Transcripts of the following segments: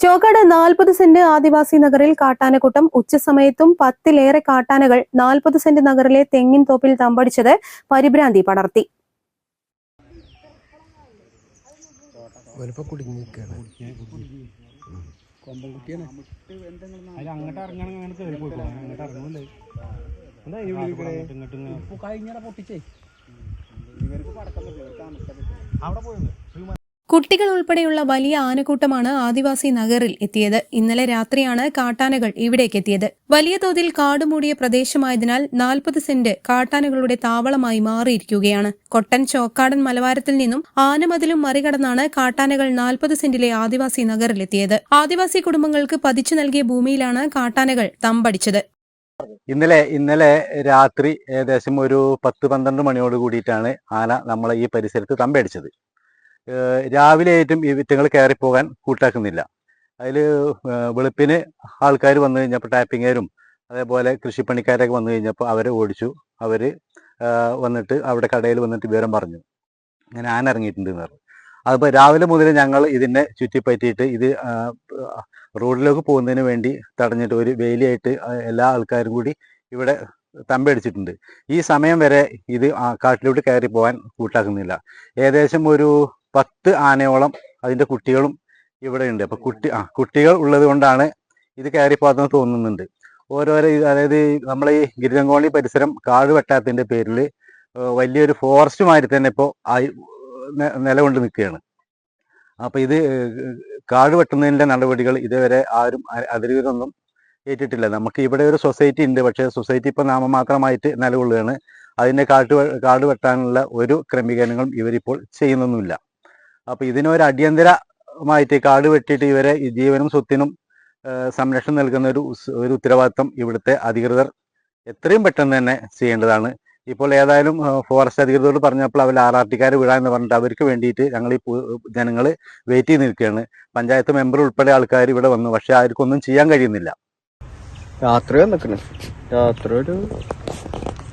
Chokkad നാൽപ്പത് cent ആദിവാസി നഗറിൽ കാട്ടാനക്കൂട്ടം ഉച്ചസമയത്തും പത്തിലേറെ കാട്ടാനകൾ നാൽപ്പത് സെന്റ് നഗറിലെ തെങ്ങിൻ തോപ്പിൽ തമ്പടിച്ചത് പരിഭ്രാന്തി പടർത്തി. അവിടെ പോയത് കുട്ടികൾ ഉൾപ്പെടെയുള്ള വലിയ ആനക്കൂട്ടമാണ് ആദിവാസി നഗറിൽ എത്തിയത്. ഇന്നലെ രാത്രിയാണ് കാട്ടാനകൾ ഇവിടേക്ക് എത്തിയത്. വലിയ തോതിൽ കാടുമൂടിയ പ്രദേശമായതിനാൽ നാൽപ്പത് സെന്റ് കാട്ടാനകളുടെ താവളമായി മാറിയിരിക്കുകയാണ്. കൊട്ടൻ ചോക്കാടൻ മലവാരത്തിൽ നിന്നും ആനമതിലും മറികടന്നാണ് കാട്ടാനകൾ നാൽപ്പത് സെന്റിലെ ആദിവാസി നഗറിലെത്തിയത് ആദിവാസി കുടുംബങ്ങൾക്ക് പതിച്ചു നൽകിയ ഭൂമിയിലാണ് കാട്ടാനകൾ തമ്പടിച്ചത്. ഇന്നലെ ഇന്നലെ രാത്രി ഏകദേശം ഒരു പത്ത് പന്ത്രണ്ട് മണിയോട് കൂടിയിട്ടാണ് ആന നമ്മളെ ഈ പരിസരത്ത് തമ്പടിച്ചത്. രാവിലെ ആയിട്ടും ഈ വിറ്റങ്ങൾ കയറിപ്പോകാൻ കൂട്ടാക്കുന്നില്ല. അതിൽ വെളുപ്പിന് ആൾക്കാർ വന്നു കഴിഞ്ഞപ്പോൾ ടാപ്പിങ്ങേരും അതേപോലെ കൃഷിപ്പണിക്കാരൊക്കെ വന്നു കഴിഞ്ഞപ്പോൾ അവരെ ഓടിച്ചു. അവർ വന്നിട്ട് അവിടെ കടയിൽ വന്നിട്ട് വിവരം പറഞ്ഞു. അങ്ങനെ ആന ഇറങ്ങിയിട്ടുണ്ട് എന്ന് പറഞ്ഞു. അതിപ്പോൾ രാവിലെ മുതൽ ഞങ്ങൾ ഇതിനെ ചുറ്റിപ്പറ്റിയിട്ട് ഇത് റോഡിലേക്ക് പോകുന്നതിന് വേണ്ടി തടഞ്ഞിട്ട് ഒരു വേലിയായിട്ട് എല്ലാ ആൾക്കാരും കൂടി ഇവിടെ തമ്പടിച്ചിട്ടുണ്ട് ഈ സമയം വരെ ഇത് കാട്ടിലോട്ട് കയറി പോകാൻ കൂട്ടാക്കുന്നില്ല. ഏകദേശം ഒരു പത്ത് ആനയോളം അതിന്റെ കുട്ടികളും ഇവിടെ ഉണ്ട് അപ്പൊ കുട്ടി ആ കുട്ടികൾ ഉള്ളത് കൊണ്ടാണ് ഇത് കയറി പോകാതെന്ന് തോന്നുന്നുണ്ട്. ഓരോരോ അതായത് നമ്മളെ ഈ ഗിരിരംഗോളി പരിസരം കാട് വെട്ടാത്തിന്റെ പേരിൽ വലിയൊരു ഫോറസ്റ്റ് മാതിരി തന്നെ ഇപ്പോൾ ആയി നിലകൊണ്ട് നിൽക്കുകയാണ്. അപ്പൊ ഇത് കാട് വെട്ടുന്നതിന്റെ നടപടികൾ ഇതുവരെ ആരും അ- അധികൃതരൊന്നും ഏറ്റിട്ടില്ല. നമുക്ക് ഇവിടെ ഒരു സൊസൈറ്റി ഉണ്ട്. പക്ഷേ സൊസൈറ്റി ഇപ്പൊ നാമമാത്രമായിട്ട് നിലകൊള്ളുകയാണ്. അതിന്റെ കാട്ട് കാട് വെട്ടാനുള്ള ഒരു ക്രമീകരണങ്ങളും ഇവരിപ്പോൾ ചെയ്യുന്നൊന്നുമില്ല. അപ്പൊ ഇതിനൊരു അടിയന്തരമായിട്ട് കാട് വെട്ടിയിട്ട് ഇവരെ ജീവനും സ്വത്തിനും സംരക്ഷണം നൽകുന്ന ഒരു ഒരു ഉത്തരവാദിത്തം ഇവിടുത്തെ അധികൃതർ എത്രയും പെട്ടെന്ന് തന്നെ ചെയ്യേണ്ടതാണ്. ഇപ്പോൾ ഏതായാലും ഫോറസ്റ്റ് അധികൃതരോട് പറഞ്ഞപ്പോൾ അവർ ആർ ആർ ടിക്കാർ വിടാന്ന് പറഞ്ഞിട്ട് അവർക്ക് വേണ്ടിയിട്ട് ഞങ്ങൾ ഈ ജനങ്ങൾ വെയിറ്റ് ചെയ്ത് നിൽക്കുകയാണ്. പഞ്ചായത്ത് മെമ്പർ ഉൾപ്പെടെ ആൾക്കാർ ഇവിടെ വന്നു. പക്ഷെ ആർക്കൊന്നും ചെയ്യാൻ കഴിയുന്നില്ല. രാത്രി വന്നിക്കണ് രാത്രി ഒരു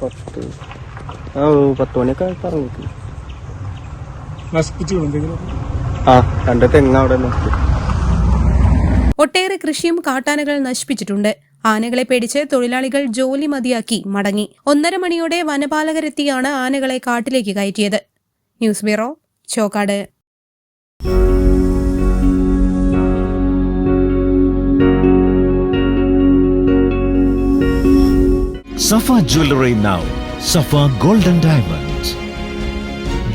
പത്ത് പത്ത് മണിയൊക്കെ പറഞ്ഞു നശിപ്പിച്ചു എന്തെങ്കിലും ആ രണ്ട് തെങ്ങ് അവിടെ ഒട്ടേറെ കൃഷിയും കാട്ടാനകൾ നശിപ്പിച്ചിട്ടുണ്ട്. ആനകളെ പേടിച്ച് തൊഴിലാളികൾ ജോലി മതിയാക്കി മടങ്ങി. ഒന്നര മണിയോടെ വനപാലകരെത്തിയാണ് ആനകളെ കാട്ടിലേക്ക് കയറ്റിയത്. News bureau Chokkad. Safa jewellery now Safa golden Diamonds.